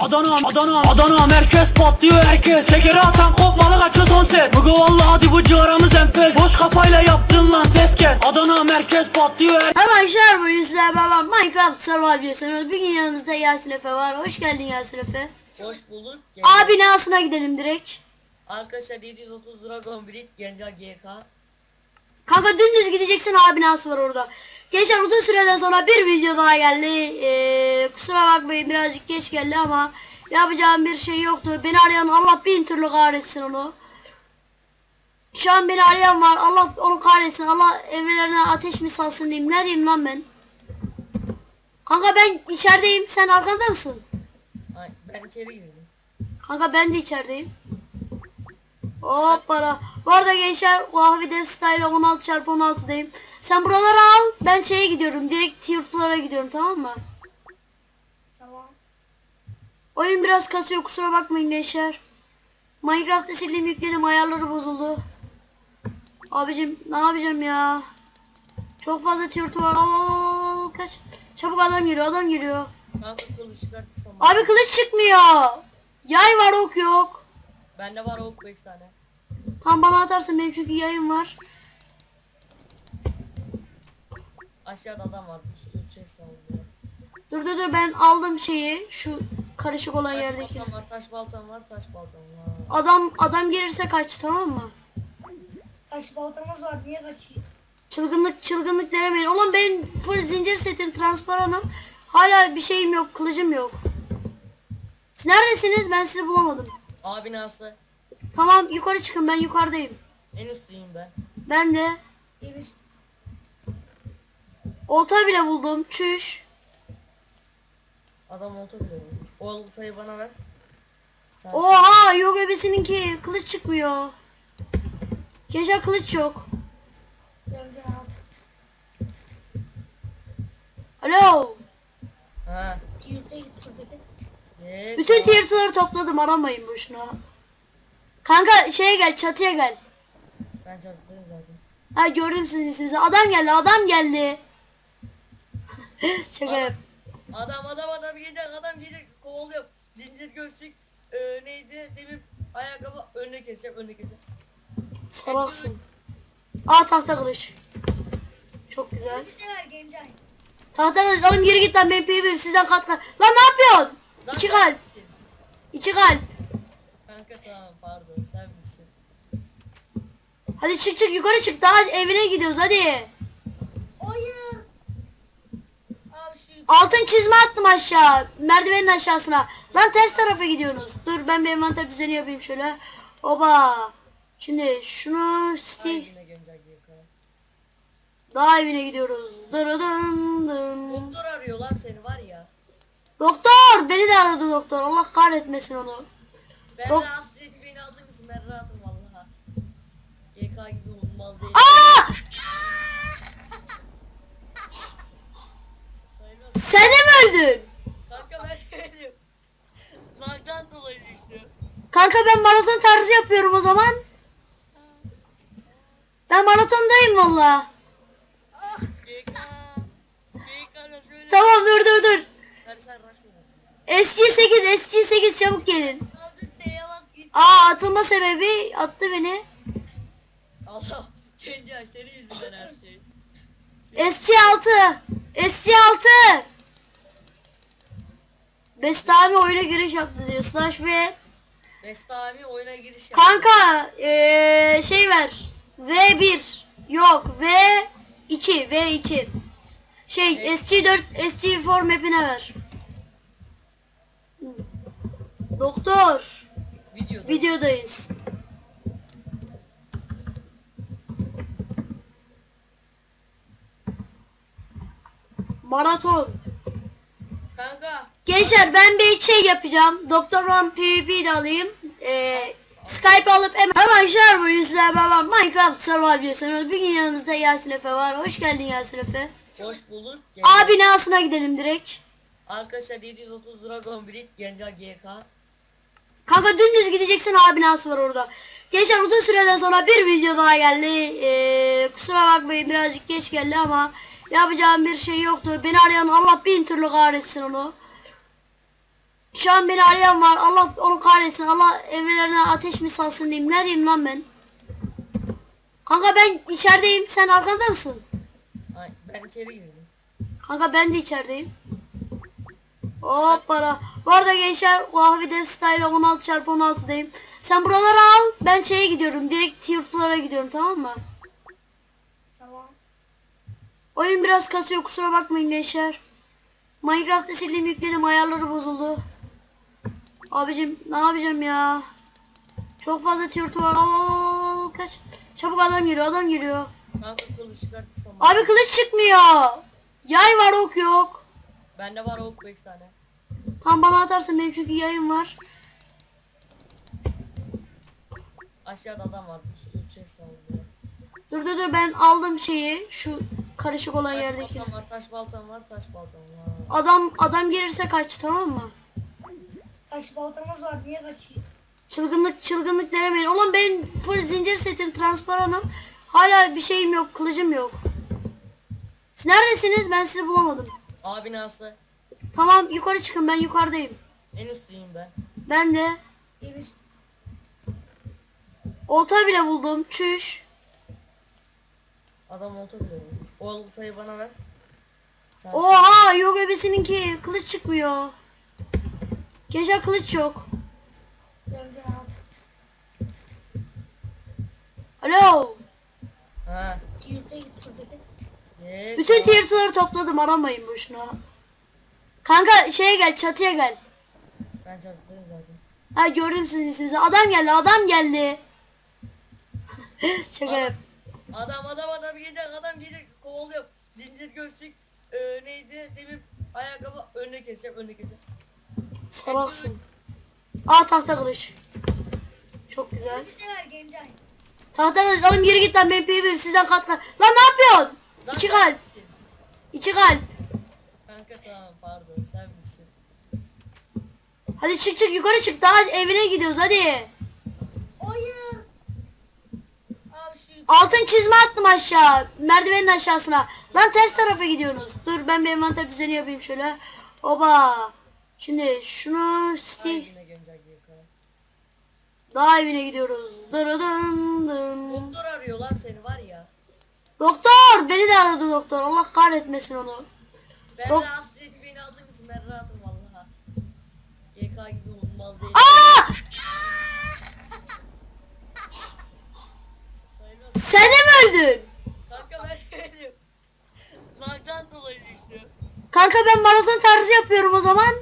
Adana, Adana, Adana merkez patlıyor herkes Şekeri atan kopmalı kaçıyor son ses Bugü valla hadi bu ciğaramız enfes Boş kafayla yaptın lan ses kes Adana merkez patlıyor her arkadaşlar bugün sizlerle beraber Minecraft Survival diyorsunuz. Bugün yanımızda Yasin Efe var. Hoş geldin Yasin Efe. Hoş bulduk. A binasına gidelim direkt. Arkadaşlar 730 Dragon Brit Genca GK. Kanka dümdüz gideceksin A binası var orada. Gençler uzun süreden sonra bir video daha geldi. Ee, kusura bakmayın birazcık geç geldi ama yapacağım bir şey yoktu. Beni arayan Allah bin türlü kahretsin onu. Şu an beni arayan var. Allah onu kahretsin. Allah evrelerine ateş mi salsın diyeyim. Ne diyeyim lan ben? Kanka ben içerideyim. Sen arkanda mısın? Ay, ben içeri girdim. Kanka ben de içerideyim. Hoppala. Bu arada gençler Vahvide Style 16 çarpı 16'dayım. Sen buraları al. Ben şeye gidiyorum. Direkt tiyurtlara gidiyorum tamam mı? Tamam. Oyun biraz kasıyor kusura bakmayın gençler. Minecraft'ta sildim yükledim ayarları bozuldu. Abicim ne yapacağım ya? Çok fazla tiyurtu var. Al, kaç. Çabuk adam geliyor adam geliyor. Kanka kılıç çıkartırsam. Abi kılıç çıkmıyor. Yay var ok yok. Bende var ok 5 tane. Tam bana atarsın benim çünkü yayım var. Aşağıda adam var. Bir sürü chest alıyor. Dur dur dur ben aldım şeyi şu karışık olan Taş yerdeki. baltam var, taş baltam var, taş baltam var. Adam adam gelirse kaç tamam mı? Taş baltamız var. Niye kaçıyız? Çılgınlık çılgınlık denemeyin. Ulan benim full zincir setim transparanım. Hala bir şeyim yok kılıcım yok. Siz neredesiniz? Ben sizi bulamadım. A binası. Tamam yukarı çıkın ben yukarıdayım. En üstteyim ben. Ben de Deniz. olta bile buldum. Çüş. Adam olta bile olmuş. O oltayı bana ver. Sen Oha yok ebesininki kılıç çıkmıyor. Gençler kılıç yok. Alo. Ha. Bütün tiyatırları topladım aramayın boşuna. Kanka şeye gel çatıya gel. Ben çalıştım zaten. Ha gördüm sizin isminizi. Adam geldi adam geldi. Şaka yap. Adam adam adam gelecek adam gelecek kovalıyor. Zincir göğsük e, neydi demir ayakkabı önüne keseceğim önüne keseceğim. Salaksın. Aa tahta kılıç. Çok güzel. Bir sefer Gencay. Tahta kılıç oğlum geri git lan benim PvP'm sizden kat kat. Lan ne yapıyorsun? Lan İki sen kalp. İki kalp. Pardon sen misin? Hadi çık çık yukarı çık daha evine gidiyoruz hadi. Hayır. Abi şu Altın çizme attım aşağı. Merdivenin aşağısına. Lan ters tarafa gidiyorsunuz. Dur ben bir envanter düzeni yapayım şöyle. Oba. Şimdi şunu Ay sti yine gelecek YK. daha evine gidiyoruz. Dırıdın dın. Doktor arıyor lan seni var ya. Doktor beni de aradı doktor. Allah kahretmesin onu. Ben Dok- rahatsız beni aldığım için ben rahatım vallaha. YK gibi olmaz değil. Sen de mi öldün? Kanka ben değilim. Lagdan dolayı düştüm. Kanka ben maraton tarzı yapıyorum o zaman. Ben maratondayım valla. Ah YK. YK nasıl öyle? Tamam dur dur dur. Sen rush oyna. SG8 SG8 çabuk gelin. Aa atılma sebebi attı beni. Allah. Kendi senin yüzünden her şey. SG6 SG6 Bestami oyuna giriş yaptı diyor. Slash ve Bestami oyuna giriş yaptı. kanka ee, şey ver. V1 yok V2 V2 şey SG4 SG4 map'ine ver. Doktor Videoda. videodayız. Maraton. Kanka. Gençler ben bir şey yapacağım. Doktor One PvP ile alayım. Ee, Skype alıp hemen. Arkadaşlar bugün sizlerle beraber Minecraft Survival diyorsunuz. Bugün yanımızda Yasin Efe var. Hoş geldin Yasin Efe. Hoş bulduk. A binasına gidelim direkt. Arkadaşlar 730 Dragon Brit Genca GK. Kanka dümdüz gideceksin A binası var orada. Gençler uzun süreden sonra bir video daha geldi. Ee, kusura bakmayın birazcık geç geldi ama yapacağım bir şey yoktu. Beni arayan Allah bin türlü kahretsin onu. Şu an beni arayan var. Allah onu kahretsin. Allah evrelerine ateş mi salsın diyeyim. Ne diyeyim lan ben? Kanka ben içerideyim. Sen arkanda mısın? Ay, ben içeri girdim. Kanka ben de içerideyim. Hoppala. Bu arada gençler Vahvi Dev Style 16 çarpı 16'dayım. Sen buraları al. Ben şeye gidiyorum. Direkt tiyurtlara gidiyorum tamam mı? Tamam. Oyun biraz kasıyor kusura bakmayın gençler. Minecraft'ta sildim yükledim ayarları bozuldu. Abicim ne yapacağım ya? Çok fazla tiyurtu var. Al, kaç. Çabuk adam geliyor adam geliyor. Abi kılıç çıkmıyor. Yay var ok yok. Bende var ok 5 tane. Tam bana atarsın benim çünkü yayım var. Aşağıda adam var. Bir sürü chest burada. Dur dur dur ben aldım şeyi şu karışık olan Taş yerdeki. baltam var, taş baltam var, taş baltam var. Adam adam gelirse kaç tamam mı? Taş baltamız var. Niye kaçıyız? Çılgınlık çılgınlık denemeyin. Oğlum benim full zincir setim transparanım. Hala bir şeyim yok kılıcım yok. Siz neredesiniz? Ben sizi bulamadım. A binası. Tamam yukarı çıkın ben yukarıdayım. En üstteyim ben. Ben de En üst. olta bile buldum. Çüş. Adam olta bile olmuş. O oltayı bana ver. Sen Oha yok ebesininki kılıç çıkmıyor. Gençler kılıç yok. Alo. Ha. Tiyurta git şuradaki. Ye, Bütün tamam. tiyatırları topladım aramayın boşuna. Kanka şeye gel çatıya gel. Ben çalıştayım zaten. Ha gördüm sizin isminizi. Adam geldi adam geldi. Şaka yap. Adam adam adam gelecek adam gelecek kovalıyor. Zincir göğsük e, neydi demir ayakkabı önüne keseceğim önüne keseceğim. Salaksın. Aa tahta kılıç. Çok güzel. Bir sefer Gemcan. Tahta kılıç oğlum geri git lan benim PvP'm sizden kat kat. Lan ne yapıyorsun? Lan İki kalp. misin? İki kalp. Kanka tamam pardon sen misin? Hadi çık çık yukarı çık daha evine gidiyoruz hadi. Hayır. Abi şu Altın çizme attım aşağı. Merdivenin aşağısına. Lan ters tarafa gidiyorsunuz. Dur ben bir envanter düzeni yapayım şöyle. Oba. Şimdi şunu Ay sti yine gelecek diye karar. daha evine gidiyoruz. Dırıdın dın. Doktor arıyor lan seni var ya. Doktor beni de aradı doktor. Allah kahretmesin onu. Ben Dok- rahatsız edip beni aldığım için ben rahatım vallaha. YK gibi olmaz değil. Aa! Sen de mi öldün? Kanka ben değilim. Lagdan dolayı düştüm. Kanka ben maraton tarzı yapıyorum o zaman.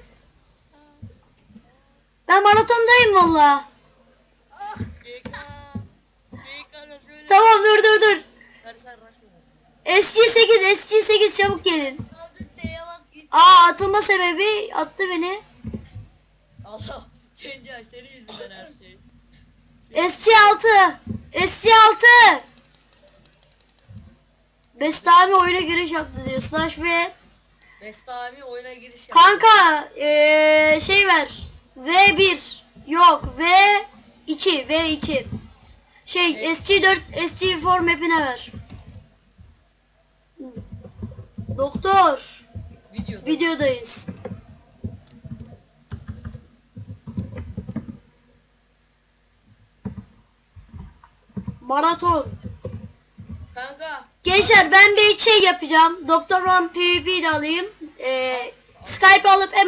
Ben maratondayım valla. Ah YK. YK nasıl öyle? Tamam dur dur dur. Hadi sen rush oyna. SG8 SG8 çabuk gelin. Aa atılma sebebi attı beni. Allah. Kendi senin yüzünden her şey. SG6 SG6 Bestami oyuna giriş yaptı diyor. Slash ve Bestami oyuna giriş yaptı. kanka ee, şey ver. V1 yok V2 V2 şey SG4 SG4 map'ine ver. Doktor Videoda. videodayız. Maraton. Kanka. Gençler ben bir şey yapacağım. Doktor One PvP de alayım. Ee, Skype alıp hemen